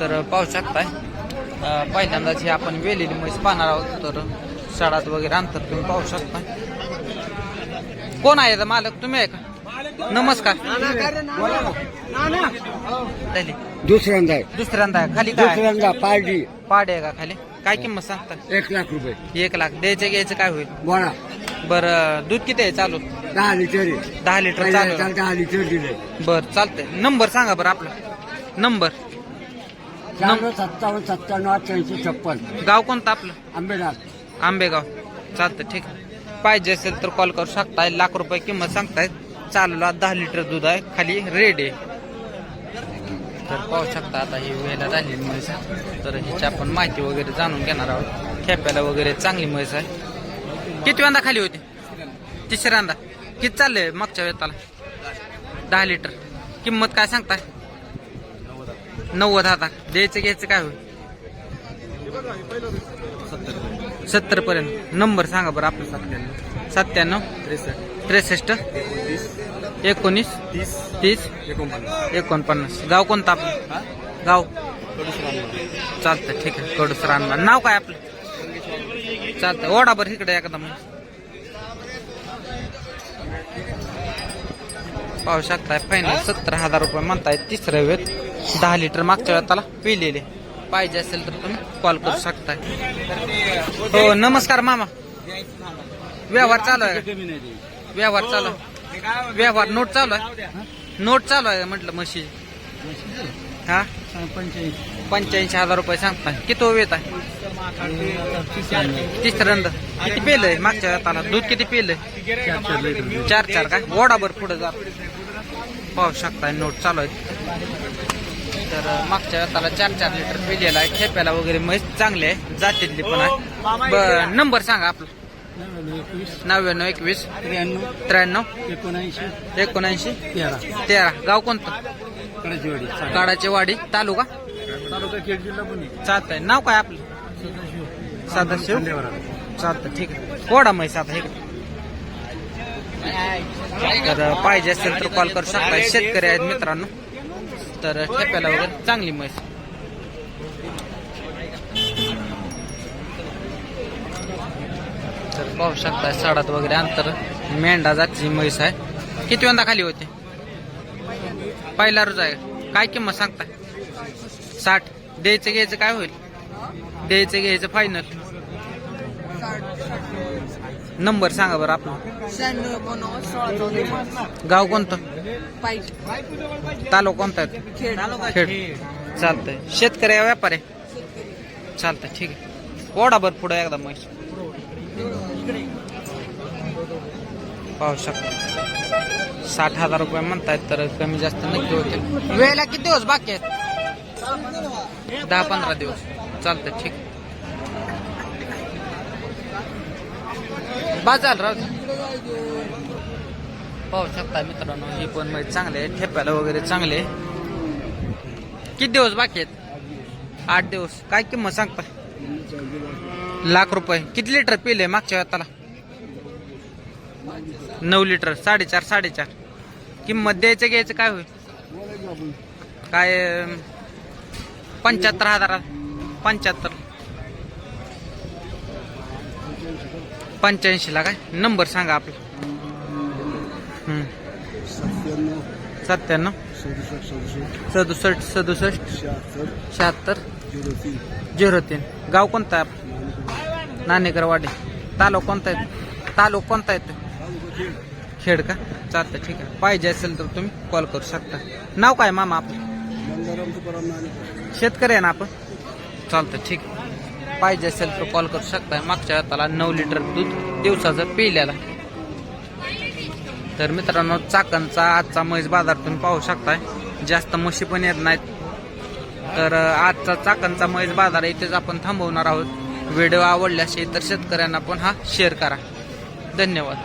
तर पाहू शकताय. पहिल्यांदाच हे आपण वेलेली म्हैस पाहणार आहोत तर शाळात वगैरे अंतर तुम्ही पाहू शकताय. कोण आहे मालक? तुम्ही आहे का? नमस्कार. दुसऱ्यांदा आहे. दुसऱ्यांदा आहे. खाली? दुसऱ्यांदा पार्टी पाड आहे का खाली? काय किंमत सांगता? एक लाख रुपये. एक लाख. द्यायचं घ्यायचं काय होईल? बोला. बरं दूध किती आहे चालू? दहा लिटर. दहा लिटर चालू दहा लिटर दिले. बर चालतंय. नंबर सांगा बरं आपला. नंबर. सत्तावन्न सत्त्याण्णव अठ्ठ्याऐंशी छप्पन. गाव कोणतं आपलं? आंबेनाथ आंबेगाव. चालतं ठीक आहे. पाहिजे असेल तर कॉल करू शकताय. लाख रुपये किंमत सांगतायत चालूला दहा लिटर दूध आहे. खाली रेड आहे. तर पाहू शकता आता ही वेळेला झालेली म्हैस. तर ह्याची आपण माहिती वगैरे जाणून घेणार आहोत. खेप्याला वगैरे चांगली म्हैस आहे. किती वेळा खाली होती? तिसऱ्यांदा किती चाललंय मागच्या वेळेला दहा लिटर. किंमत काय सांगताय? नव्वद आता. द्यायचं घ्यायचं काय होईल? सत्तर पर्यंत नंबर सांगा बरं आपलं सत्त्याण्णव. सत्त्याण्णव? त्रेसष्ट. एकोणीस? तीस. एकोणपन्नास. गाव कोणतं आपलं? गाव? चालतं ठीक आहे. कडूस रानला नाव काय आपलं? चालतं ओढा बरं इकडे एकदम पाहू शकताय फायनल सत्तर हजार रुपये म्हणताय तिसऱ्या वेळेत दहा लिटर मागच्या वेळा त्याला पिलेले. पाहिजे असेल तर तुम्ही कॉल करू शकता हो नमस्कार मामा. व्यवहार चालू आहे. व्यवहार चालू आहे. व्यवहार नोट चालू आहे. नोट चालू आहे म्हटलं म्हशी. हा? पंच्याऐंशी हजार रुपये सांगताय. किती वेत आहे? तिसऱ्यांदा किती पेलंय? मागच्या वेळाला दूध किती पेलंय? चार चार काय ओढाभर पुढे जा पाहू शकताय नोट चालू आहे. तर मागच्या वेळाला चार चार लिटर पिलेला आहे. खेप्याला वगैरे म्हैस चांगले आहे जातीतली पण आहे. नंबर सांगा आपला. नव्याण्णव एकवीस त्र्याण्णव त्र्याण्णव एकोणऐंशी एकोणऐंशी तेरा. तेरा गाव कोणतं? कडाचीवाडी काडाची वाडी तालुका? तालुका खेड जिल्हा पुणे चालतंय नाव काय आपलं? सदाशिव. चालतं ठीक आहे. कोडा म्हैस आता हे तर पाहिजे असेल तर कॉल करू शकता शेतकरी आहेत मित्रांनो. तर ठेप्याला वगैरे चांगली म्हैस. तर पाहू शकता साडात वगैरे अंतर. मेंढा जातीची म्हैस आहे. किती वंदा खाली होते? पहिला रोज आहे. काय किंमत सांगता साठ. द्यायचं घ्यायचं काय होईल? द्यायचं घ्यायचं फायनल नंबर सांगा बरं आपला. शहाण्णव एकोणनव्वद सोळा चौदा गाव कोणतं? पाईट तालुका कोणता आहे? खेड. खेड. चालतंय. शेतकरी आहे व्यापार आहे? चालतंय ठीक आहे. ओढा बर पुढे एकदा म्हैस पाहू शकता. साठ हजार रुपये म्हणतायत तर कमी जास्त नक्की होतील वेळेला किती दिवस बाकी आहेत? दहा पंधरा दिवस. चालतंय ठीक बाजार राहू पाहू शकता मित्रांनो हे पण म्हणजे चांगले आहे ठेप्याला वगैरे चांगले किती दिवस बाकी आहेत? आठ दिवस. काय किंमत सांगता? लाख रुपये. किती लिटर पिले मागच्या हाताला नऊ लिटर साडेचार साडेचार. किंमत द्यायचं घ्यायचं काय होईल? काय पंच्याहत्तर हजार पंच्याहत्तर. पंच्याऐंशीला काय? नंबर सांगा आपला. सत्त्याण्णव. सदुसष्ट सदुसष्ट. शहात्तर. झिरो तीन. गाव कोणतं आहे आपलं? नाणेकरवाडी. तालुका कोणता आहे? तालुका कोणता आहे खेड का? चालतं ठीक आहे. पाहिजे असेल तर तुम्ही कॉल करू शकता. नाव काय मामा आपलं? शेतकरी आहे ना आपण? चालतं ठीक आहे. पाहिजे असेल तर कॉल करू शकताय. मागच्या त्याला नऊ लिटर दूध दिवसाचं पिल्याला. तर मित्रांनो चाकणचा आजचा म्हैस बाजार तुम्ही पाहू शकताय. जास्त म्हशी पण येत नाहीत. तर आजचा चाकणचा म्हैस बाजार इथेच आपण थांबवणार आहोत. व्हिडिओ आवडल्यास तर शेतकऱ्यांना पण हा शेअर करा. धन्यवाद.